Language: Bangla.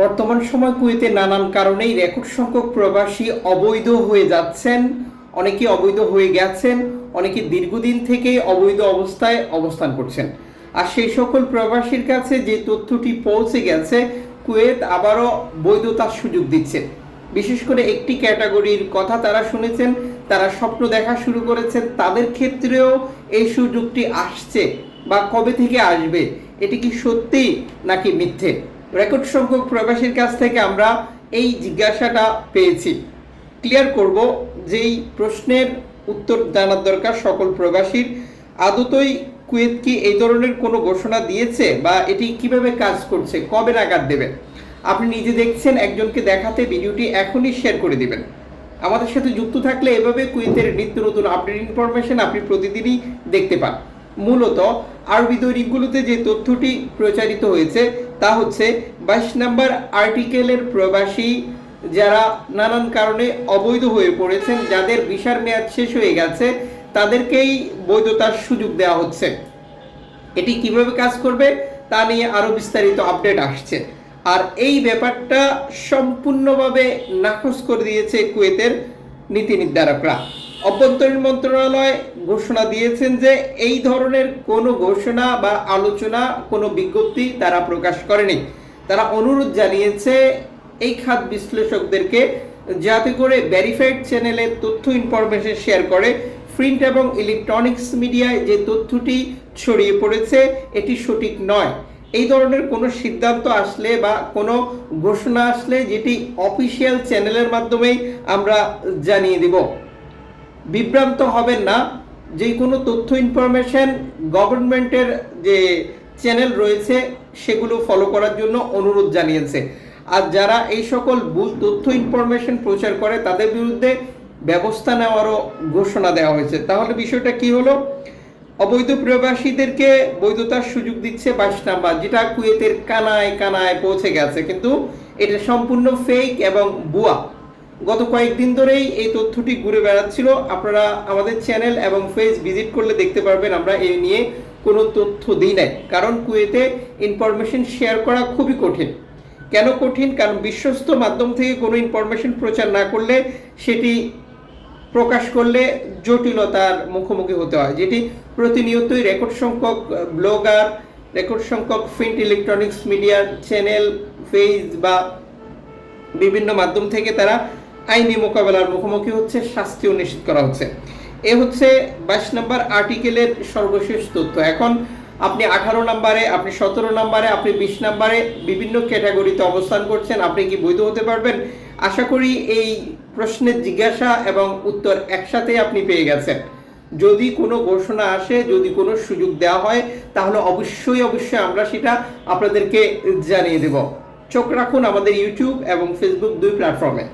বর্তমান সময় কুয়েতে নানান কারণেই রেকর্ড সংখ্যক প্রবাসী অবৈধ হয়ে যাচ্ছেন। অনেকে অবৈধ হয়ে গেছেন, অনেকে দীর্ঘদিন থেকেই অবৈধ অবস্থায় অবস্থান করছেন। আর সেই সকল প্রবাসীর কাছে যে তথ্যটি পৌঁছে গেছে, কুয়েত আবারও বৈধতার সুযোগ দিচ্ছে। বিশেষ করে একটি ক্যাটাগরির কথা তারা শুনেছেন, তারা স্বপ্ন দেখা শুরু করেছেন, তাদের ক্ষেত্রেও এই সুযোগটি আসছে বা কবে থেকে আসবে, এটি কি সত্যি নাকি মিথ্যে? রেকর্ড সংখ্যক প্রবাসীর কাছ থেকে আমরা এই জিজ্ঞাসাটা পেয়েছি। ক্লিয়ার করব যেই প্রশ্নের উত্তর জানার দরকার সকল প্রবাসীর। আদতই কুয়েত কি এই ধরনের কোনো ঘোষণা দিয়েছে বা এটি কীভাবে কাজ করছে, কবে নাগাদ দেবে? আপনি নিজে দেখছেন, একজনকে দেখাতে ভিডিওটি এখনই শেয়ার করে দিবেন। আমাদের সাথে যুক্ত থাকলে এভাবে কুয়েতের নিত্য নতুন আপডেট ইনফরমেশন আপনি প্রতিদিনই দেখতে পান। মূলত আরবি দৈনিকগুলোতে যে তথ্যটি প্রচারিত হয়েছে তা হচ্ছে বাইশ নম্বর আর্টিকেলের প্রবাসী যারা নানান কারণে অবৈধ হয়ে পড়েছেন, যাদের ভিসার মেয়াদ শেষ হয়ে গেছে, তাদেরকেই বৈধতার সুযোগ দেওয়া হচ্ছে। এটি কীভাবে কাজ করবে তা নিয়ে আরও বিস্তারিত আপডেট আসছে। আর এই ব্যাপারটা সম্পূর্ণভাবে নাকচ করে দিয়েছে কুয়েতের নীতি নির্ধারকরা। অভ্যন্তরীণ মন্ত্রণালয় ঘোষণা দিয়েছেন যে এই ধরনের কোনো ঘোষণা বা আলোচনা, কোনো বিজ্ঞপ্তি তারা প্রকাশ করেনি। তারা অনুরোধ জানিয়েছে এই খাত বিশ্লেষকদেরকে যাতে করে ভেরিফাইড চ্যানেলের তথ্য ইনফরমেশন শেয়ার করে। প্রিন্ট এবং ইলেকট্রনিক্স মিডিয়ায় যে তথ্যটি ছড়িয়ে পড়েছে, এটি সঠিক নয়। এই ধরনের কোনো সিদ্ধান্ত আসলে বা কোনো ঘোষণা আসলে যেটি অফিসিয়াল চ্যানেলের মাধ্যমেই আমরা জানিয়ে দিব। বিভ্রান্ত হবেন না। যে কোনো তথ্য ইনফরমেশন গভর্নমেন্টের যে চ্যানেল রয়েছে, সেগুলো ফলো করার জন্য অনুরোধ জানিয়েছে। আর যারা এই সকল ভুল তথ্য ইনফরমেশন প্রচার করে, তাদের বিরুদ্ধে ব্যবস্থা নেওয়ারও ঘোষণা দেওয়া হয়েছে। তাহলে বিষয়টা কি হলো? অবৈধ প্রবাসীদেরকে বৈধতার সুযোগ দিচ্ছে বাইশ নাম্বার, যেটা কুয়েতের কানায় কানায় পৌঁছে গেছে। কিন্তু এটা সম্পূর্ণ ফেক এবং বুয়া গত কয়েকদিন ধরেই এই তথ্যটি ঘুরে বেড়াচ্ছিল। আপনারা আমাদের চ্যানেল এবং ফেস ভিজিট করলে দেখতে পারবেন, আমরা এই নিয়ে কোনো তথ্য দিই নাই। কারণ কুয়েতে ইনফরমেশন শেয়ার করা খুবই কঠিন। কেন কঠিন? কারণ বিশ্বস্ত মাধ্যম থেকে কোনো ইনফরমেশন প্রচার না করলে সেটি প্রকাশ করলে জটিলতার মুখোমুখি হতে হয়, যেটি প্রতিনিয়তই রেকর্ড সংখ্যক ব্লগার, রেকর্ড সংখ্যক প্রিন্ট ইলেকট্রনিক্স মিডিয়ার চ্যানেল পেজ বা বিভিন্ন মাধ্যম থেকে তারা আইনি মোকাবেলার মুখোমুখি হচ্ছে, শাস্তিও নিশ্চিত করা হচ্ছে। এ হচ্ছে বাইশ নম্বর আর্টিকেলের সর্বশেষ তথ্য। এখন আপনি আঠারো নম্বরে, আপনি সতেরো নম্বরে, আপনি বিশ নম্বরে বিভিন্ন ক্যাটাগরিতে অবস্থান করছেন, আপনি কি বৈধ হতে পারবেন? আশা করি এই প্রশ্নের জিজ্ঞাসা এবং উত্তর একসাথে আপনি পেয়ে গেছেন। যদি কোনো ঘোষণা আসে, যদি কোনো সুযোগ দেওয়া হয়, তাহলে অবশ্যই অবশ্যই আমরা সেটা আপনাদেরকে জানিয়ে দেব। চোখ রাখুন আমাদের ইউটিউব এবং ফেসবুক দুই প্ল্যাটফর্মে।